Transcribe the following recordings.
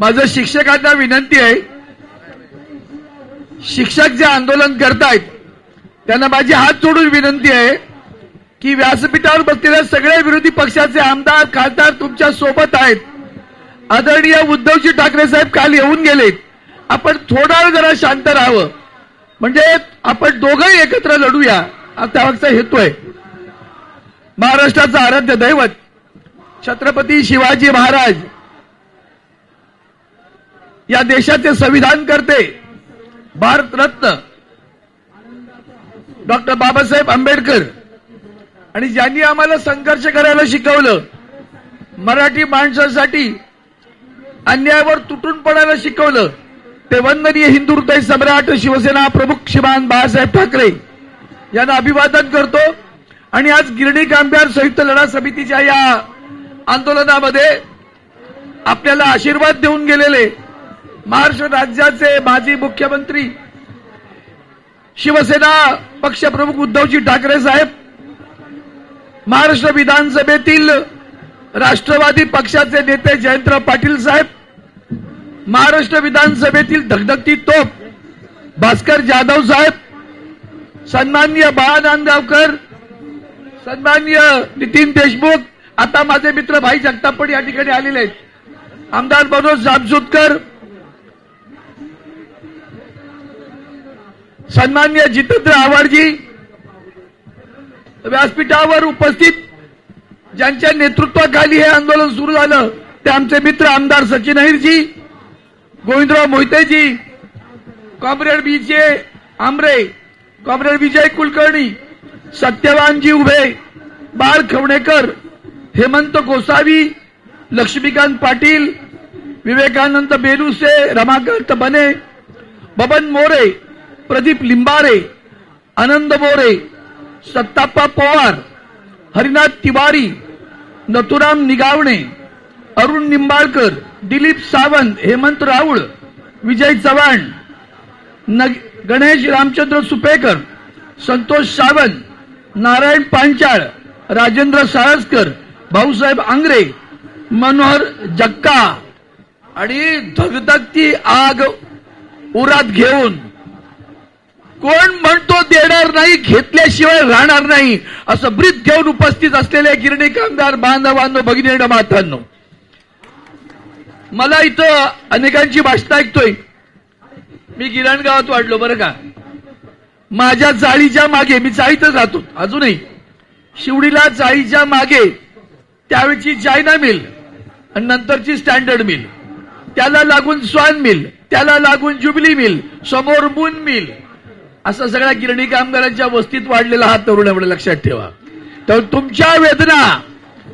माझं शिक्षकांना विनंती आहे शिक्षक जे आंदोलन करतायत त्यांना माझी हात जोडून विनंती आहे की व्यासपीठावर बसलेल्या सगळ्या विरोधी पक्षाचे आमदार खासदार तुमच्यासोबत आहेत. आदरणीय उद्धवजी ठाकरे साहेब काल येऊन गेलेत. आपण थोडा वेळ जरा शांत राहावं. म्हणजे आपण दोघंही एकत्र लढूया त्यामागचा हेतू आहे. महाराष्ट्राचं आराध्य दैवत छत्रपती शिवाजी महाराज या देशाचे संविधान करते. भारतरत्न डॉक्टर बाबासाहेब आंबेडकर. आणि ज्यांनी आम्हाला संघर्ष करायला शिकवलं मराठी माणसासाठी अन्यायावर तुटून पडायला शिकवलं ते वंदनीय हिंदू सम्राट शिवसेना प्रमुख श्रीमान बाळासाहेब ठाकरे यांना अभिवादन करतो. आणि आज गिरणी कामगार संयुक्त लढा समितीच्या या आंदोलनामध्ये आपल्याला आशीर्वाद देऊन गेलेले महाराष्ट्र राज्याचे माजी मुख्यमंत्री शिवसेना पक्षप्रमुख उद्धवजी ठाकरे साहेब महाराष्ट्र विधानसभेतील राष्ट्रवादी पक्षाचे नेते जयंतराव पाटील साहेब महाराष्ट्र विधानसभेतील धगधगती तोप भास्कर जाधव साहेब सन्माननीय बाळा नांदगावकर सन्माननीय नितीन देशमुख आता माझे मित्र भाई जगतापड या ठिकाणी आलेले आहेत. आमदार मनोज जामसुदकर सन्मान्य जितेंद्र आव्हाडजी व्यासपीठावर उपस्थित ज्यांच्या नेतृत्वाखाली हे आंदोलन सुरू झालं ते आमचे मित्र आमदार सचिन अहिरजी गोविंदराव मोहितेजी कॉम्रेड विजय आमरे कॉम्रेड विजय कुलकर्णी सत्यवानजी उभे बाळ खवणेकर हेमंत गोसावी लक्ष्मीकांत पाटील विवेकानंद बेलुसे रमाकांत बने बबन मोरे प्रदीप लिंबारे आनंद बोरे सत्ताप्पा पवार हरिनाथ तिवारी नथुराम निगावणे अरुण निंबाळकर दिलीप सावंत हेमंत राऊळ विजय चव्हाण नग- गणेश रामचंद्र सुपेकर संतोष सावंत नारायण पांचाळ राजेंद्र साळसकर भाऊसाहेब आंग्रे मनोहर जक्का आणि धगधगती आग उरात घेऊन कोण म्हणतो देणार नाही घेतल्याशिवाय राहणार नाही असं ब्रीद घेऊन उपस्थित असलेले गिरणी कामगार बांधवांनो भगिनी मातांनो. मला इथं अनेकांची भाषणं ऐकतोय. मी गिरण गावात वाढलो बरं का? माझ्या जाळीच्या मागे मी चाळीतच राहतो अजूनही. शिवडीला जाळीच्या मागे त्यावेळची चायना मिल आणि नंतरची स्टँडर्ड मिल. त्याला लागून स्वान मिल त्याला लागून जुबली मिल समोर मून मिल. असं सगळ्या गिरणी कामगारांच्या वस्तीत वाढलेला हा तरुण एवढं लक्षात ठेवा. तर तुमच्या वेदना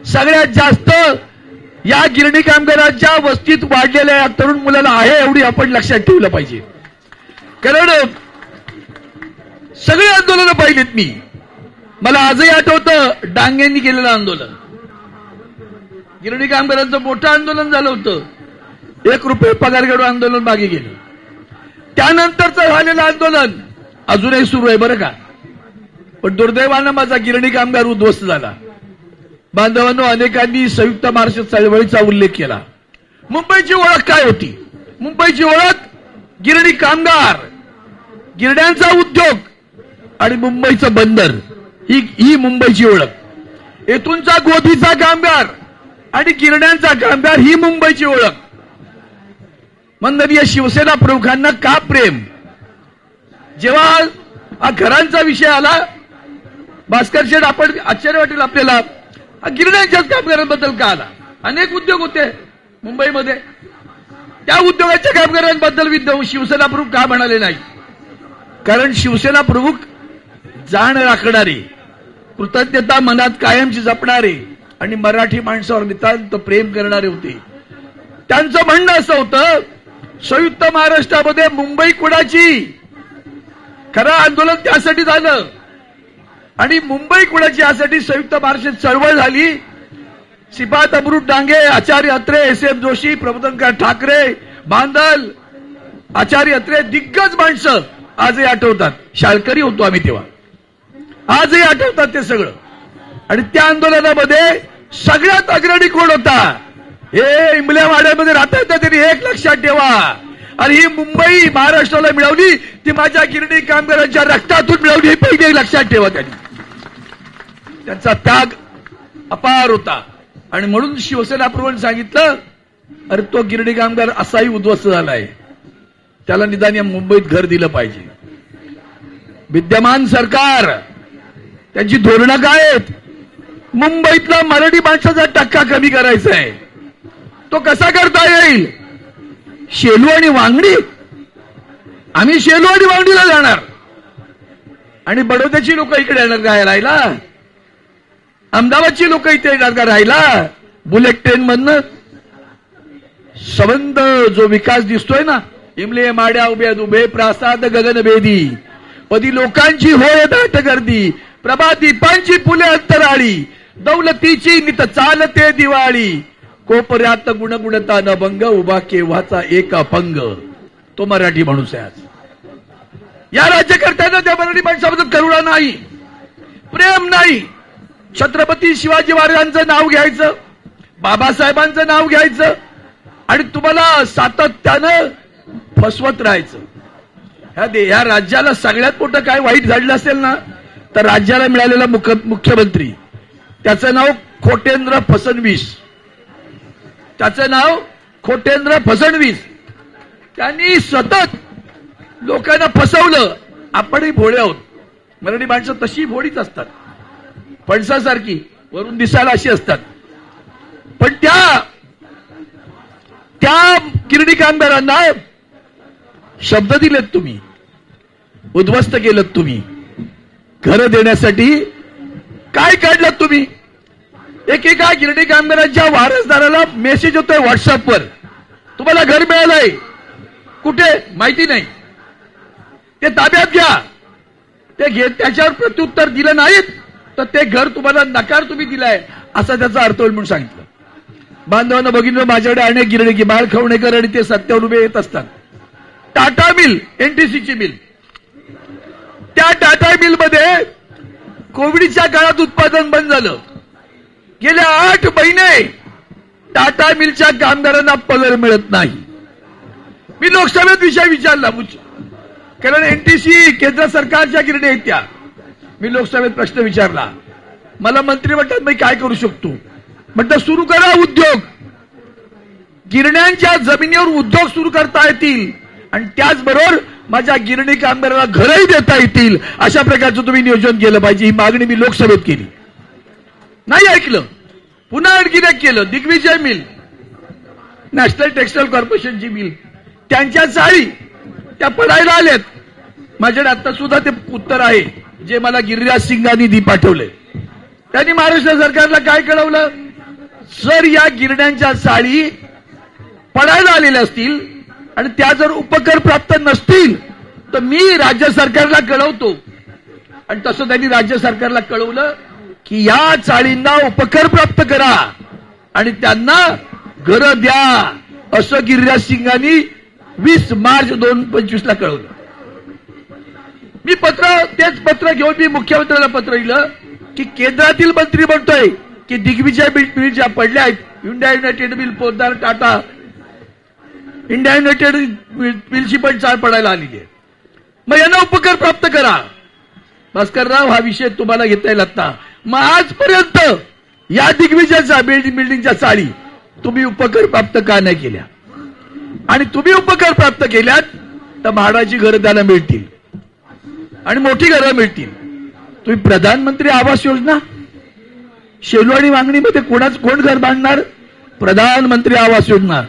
सगळ्यात जास्त या गिरणी कामगारांच्या वस्तीत वाढलेल्या या तरुण मुलाला आहे एवढी आपण लक्षात ठेवलं पाहिजे. कारण सगळे आंदोलनं पाहिलीत मी. मला आजही आठवतं डांगेंनी केलेलं आंदोलन. गिरणी कामगारांचं मोठं आंदोलन झालं होतं. एक रुपये पगार घेऊन आंदोलन मागे गेलं. त्यानंतरचं झालेलं आंदोलन अजूनही सुरू आहे बरं का? पण दुर्दैवानं माझा गिरणी कामगार उद्ध्वस्त झाला. बांधवांनो अनेकांनी संयुक्त महाराष्ट्र चळवळीचा उल्लेख केला. मुंबईची ओळख काय होती? मुंबईची ओळख गिरणी कामगार गिरण्यांचा उद्योग आणि मुंबईचं बंदर. ही ही मुंबईची ओळख. येथूनचा गोधीचा कामगार आणि गिरण्यांचा कामगार ही मुंबईची ओळख. मंदनीय शिवसेना प्रमुखांना का प्रेम? जेव्हा हा घरांचा विषय आला भास्कर शेठ आपण आश्चर्य वाटेल आपल्याला. हा गिरण्यांच्याच कामगारांबद्दल का आला? अनेक उद्योग होते मुंबईमध्ये. त्या उद्योगाच्या कामगारांबद्दल विद्य शिवसेना प्रमुख का म्हणाले नाही? कारण शिवसेना प्रमुख जाण राखणारे कृतज्ञता मनात कायमची जपणारे आणि मराठी माणसावर नितांत प्रेम करणारे होते. त्यांचं म्हणणं असं होतं संयुक्त महाराष्ट्रामध्ये मुंबई कुणाची? खरं आंदोलन त्यासाठी झालं. आणि मुंबई कुणाची यासाठी संयुक्त महाराष्ट्र चळवळ झाली? सिपात अमृत डांगे आचार्य अत्रे एस एम जोशी प्रबोधनकार ठाकरे बांदल आचार्य अत्रे दिग्गज माणसं आजही आठवतात. शाळकरी होतो आम्ही तेव्हा. आजही आठवतात ते सगळं. आणि त्या आंदोलनामध्ये सगळ्यात अग्रणी कोण होता? हे इमल्या वाड्यामध्ये राहता येतं तरी एक लक्षात ठेवा. आणि ही मुंबई महाराष्ट्राला मिळवली ती माझ्या गिरणी कामगारांच्या रक्तातून मिळवली हे पहिले लक्षात ठेवा त्यांनी. त्यांचा त्याग अपार होता. आणि म्हणून शिवसेना सांगितलं अरे तो गिरणी कामगार असाही उद्ध्वस्त झालाय. त्याला निदान या मुंबईत घर दिलं पाहिजे. विद्यमान सरकार त्यांची धोरणं काय आहेत? मुंबईतला मराठी माणसाचा टक्का कमी करायचा आहे तो कसा करता येईल? शेलू आणि वांगडी. आम्ही शेलू आणि वांगडीला जाणार. आणि बडोद्याची लोक इकडे येणार का राहायला? अहमदाबादची लोक इथे येणार का राहायला? बुलेट ट्रेन मधनं. संबंध जो विकास दिसतोय ना इमले माड्या उभ्या उभे प्रासाद गगनभेदी पदी लोकांची होय दाट गर्दी प्रभा दीपांची फुले अंतराळी दौलतीची नित चालते दिवाळी. कोपर्यात गुणगुणता न भंग उभा केव्हाचा एक अपंग? तो मराठी माणूस आहे आज. या राज्यकर्त्यांना त्या मराठी माणसाबद्दल करुणा नाही प्रेम नाही. छत्रपती शिवाजी महाराजांचं नाव घ्यायचं बाबासाहेबांचं नाव घ्यायचं आणि तुम्हाला सातत्यानं फसवत राहायचं. ह्या दे ह्या राज्याला सगळ्यात मोठं काय वाईट झाडलं असेल ना तर राज्याला मिळालेला मुख्यमंत्री. त्याचं नाव खोटेंद्र फसणवीस त्याचं नाव खोटेंद्र फसणवीस. त्यांनी सतत लोकांना फसवलं. आपणही भोळे आहोत. मराठी माणसं तशी भोळीच असतात. फणसासारखी वरून दिसायला अशी असतात. पण त्या त्या किरणी कामगारांना शब्द दिलेत तुम्ही. उद्ध्वस्त केलं तुम्ही. घर देण्यासाठी काय काढलं तुम्ही? एकेका गिरणी कामगारांच्या वारसदाराला मेसेज होतोय व्हॉट्सअपवर तुम्हाला घर मिळालंय. कुठे? माहिती नाही. ते ताब्यात घ्या. ते घे त्याच्यावर प्रत्युत्तर दिलं नाहीत तर ते घर तुम्हाला नकार तुम्ही दिलाय असा त्याचा अर्थ होईल म्हणून सांगितलं. बांधवांना बघितलं माझ्याकडे अनेक गिरणी बाळ खवणेकर आणि ते सत्यावर उभे येत असतात. टाटा मिल एनटीसीची मिल. त्या टाटा मिलमध्ये कोविडच्या काळात उत्पादन बंद झालं. गेले आठ महिने टाटा मिलच्या कामगारांना पगार मिळत नाही. मी लोकसभेत विषय विचारला कारण एनटीसी केंद्र सरकारच्या गिरणी आहेत त्या मी लोकसभेत प्रश्न विचारला. मला मंत्री म्हणतात मी काय करू शकतो? म्हटलं सुरू करा उद्योग. गिरण्यांच्या जमिनीवर उद्योग सुरू करता येतील आणि त्याचबरोबर माझ्या गिरणी कामगाराला घरही देता येतील. अशा प्रकारचं तुम्ही नियोजन केलं पाहिजे. ही मागणी मी लोकसभेत केली. नाही ऐकलं. पुन्हा आणखीन एक केलं दिग्विजय मिल. नॅशनल टेक्स्टाईल कॉर्पोरेशनची मिल. त्यांच्या चाळी त्या पडायला आल्यात. माझ्याकडे आता सुद्धा ते उत्तर आहे जे मला गिरिराज सिंगांनी दी पाठवले. त्यांनी महाराष्ट्र सरकारला काय कळवलं? सर या गिरण्यांच्या चाळी पडायला आलेल्या असतील आणि त्या जर उपकर प्राप्त नसतील तर मी राज्य सरकारला कळवतो. आणि तसं त्यांनी राज्य सरकारला कळवलं की या चाळींना उपकर प्राप्त करा आणि त्यांना घर द्या असं गिरिराज सिंगांनी वीस मार्च दोन पंचवीस ला कळवलं. मी पत्र तेच पत्र घेऊन मी मुख्यमंत्र्यांना पत्र लिहिलं की केंद्रातील मंत्री म्हणतोय की दिग्विजय बिल ज्या पडल्या आहेत. India United mill Poddar Tata. India United बिलची पण चाळ पडायला आलेली आहे. मग यांना उपकर प्राप्त करा. भास्करराव हा विषय तुम्हाला घेता येईल आता. मग आजपर्यंत या दिग्विजयाचा बिल्डिंगच्या चाळी तुम्ही उपकर प्राप्त का नाही केल्या? आणि तुम्ही उपकर प्राप्त केल्यात तर म्हाडाची घरं त्याला मिळतील. आणि मोठी घरं मिळतील. तुम्ही प्रधानमंत्री आवास योजना? शेलवाडी मागणीमध्ये वांगणीमध्ये कोणाच कोण घर बांधणार? प्रधानमंत्री आवास योजना.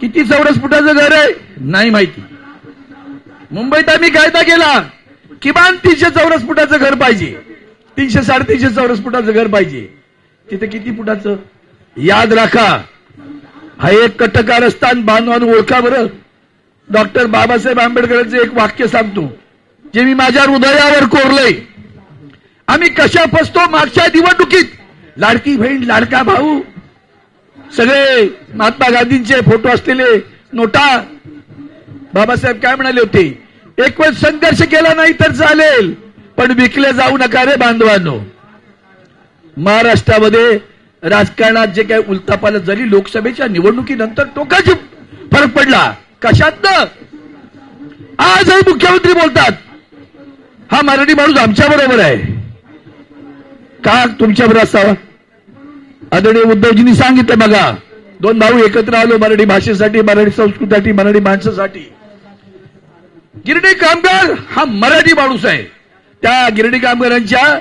किती चौरस फुटाचं घर आहे? नाही माहिती. मुंबईत आम्ही कायदा केला किमान तीनशे चौरस फुटाचं घर पाहिजे. तीनशे साडेतीनशे चौरस फुटाचं घर पाहिजे. तिथे किती फुटाचं? याद राखा हा एक कटकारस्थान बांधवान ओळखा बरं. डॉक्टर बाबासाहेब आंबेडकरांचं एक वाक्य सांगतो. जे मी माझ्या हृदयावर कोरलंय. आम्ही कशा फसतो मागच्या निवडणुकीत? लाडकी बहीण लाडका भाऊ. सगळे महात्मा गांधींचे फोटो असलेले नोटा. बाबासाहेब काय म्हणाले होते? एक वेळ संघर्ष केला नाही तर चालेल. पण विकले जाऊ नका रे बांधवांनो. महाराष्ट्रामध्ये राजकारणात जे काही उलथापालथ झाली लोकसभेच्या निवडणुकीनंतर टोकाची फरक पडला. कशात आजही मुख्यमंत्री बोलतात हा मराठी माणूस आमच्या बरोबर आहे. का तुमच्या बरोबर असावा? आदरणीय उद्धवजींनी सांगितलं बघा दोन भाऊ एकत्र आलो मराठी भाषेसाठी मराठी संस्कृतीसाठी मराठी माणसासाठी. गिरणी कामगार हा मराठी माणूस आहे. त्या गिरणी कामगारांच्या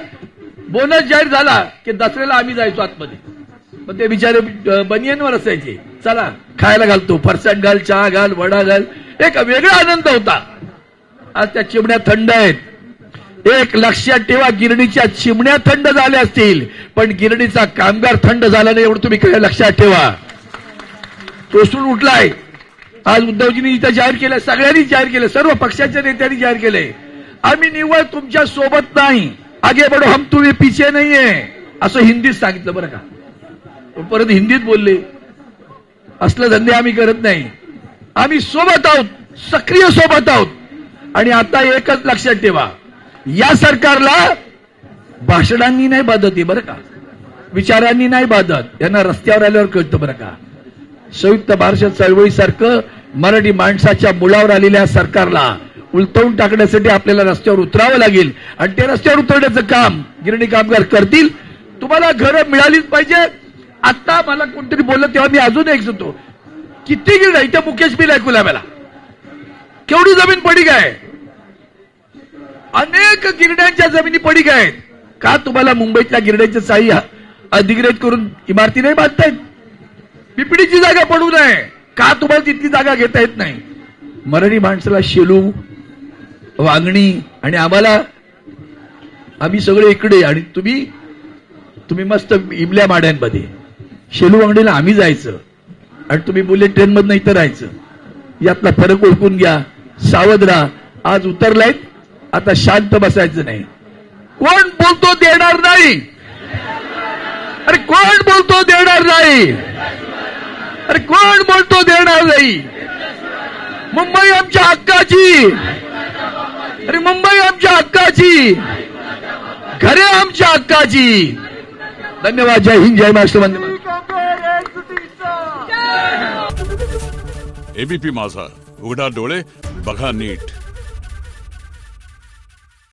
बोनस जाहीर झाला की दसऱ्याला आम्ही जायचो आतमध्ये. पण ते बिचारे बनियनवर असायचे. चला खायला घालतो. फरसाट घाल चहा घाल वडा घाल. एक वेगळा आनंद होता. आज त्या चिमण्या थंड आहेत. एक लक्षात ठेवा गिरणीच्या चिमण्या थंड झाल्या असतील. पण गिरणीचा कामगार थंड झाला नाही एवढं तुम्ही काय लक्षात ठेवा. तोसून उठलाय. आज उद्धवजींनी इथं जाहीर केलं सगळ्यांनी जाहीर केलं सर्व पक्षाच्या नेत्यांनी जाहीर केलंय. आम्ही निव्वळ तुमच्यासोबत नाही. आगे बडो हम तुम्ही पिछे नाहीये. असं हिंदीत सांगितलं बरं का. परत हिंदीत बोलले. असलं धंदे आम्ही करत नाही. आम्ही सोबत आहोत सक्रिय सोबत आहोत. आणि आता एकच लक्षात ठेवा. या सरकारला भाषणांनी नाही बाधत आहे बरं का. विचारांनी नाही बाधत. यांना रस्त्यावर आल्यावर कळतं बरं का. संयुक्त भारत चळवळीसारखं मराठी माणसाच्या मुलावर आलेल्या सरकारला उलटवून टाकण्यासाठी आपल्याला रस्त्यावर उतरावं लागेल. आणि ते रस्त्यावर उतरण्याचं काम गिरणी कामगार करतील. तुम्हाला घरं मिळालीच पाहिजे. आता मला कोणतरी बोललं तेव्हा मी अजून एक सुतो किती गिरण इथे मुकेश बिल ऐकू मला केवढी जमीन पडी काय अनेक गिरण्यांच्या जमिनी पडी आहेत. का तुम्हाला मुंबईतल्या गिरण्यांच्या साई अधिग्रहित करून इमारती नाही बांधतायत? पिपडीची जागा पडू नये. का तुम्हाला तिथली जागा घेता येत नाही? मराठी माणसाला शेलू वांगणी आणि आम्हाला आम्ही सगळे इकडे आणि तुम्ही तुम्ही मस्त इमल्या माड्यांमध्ये. शेलू वांगडीला आम्ही जायचं. आणि तुम्ही बुलेट ट्रेनमधनं इथं राहायचं. यातला फरक ओळखून घ्या. सावध राहा. आज उतरलायत. आता शांत बसायचं नाही. कोण बोलतो देणार नाही? अरे कोण बोलतो देणार नाही? अरे कोण बोलतो देणार नाही? मुंबई आमच्या हक्काची. अरे मुंबई आमच्या हक्काची. घरे आमच्या हक्काची. धन्यवाद जय हिंद जय महाराष्ट्र वंदे एबीपी माझा. उघडा डोळे बघा नीट.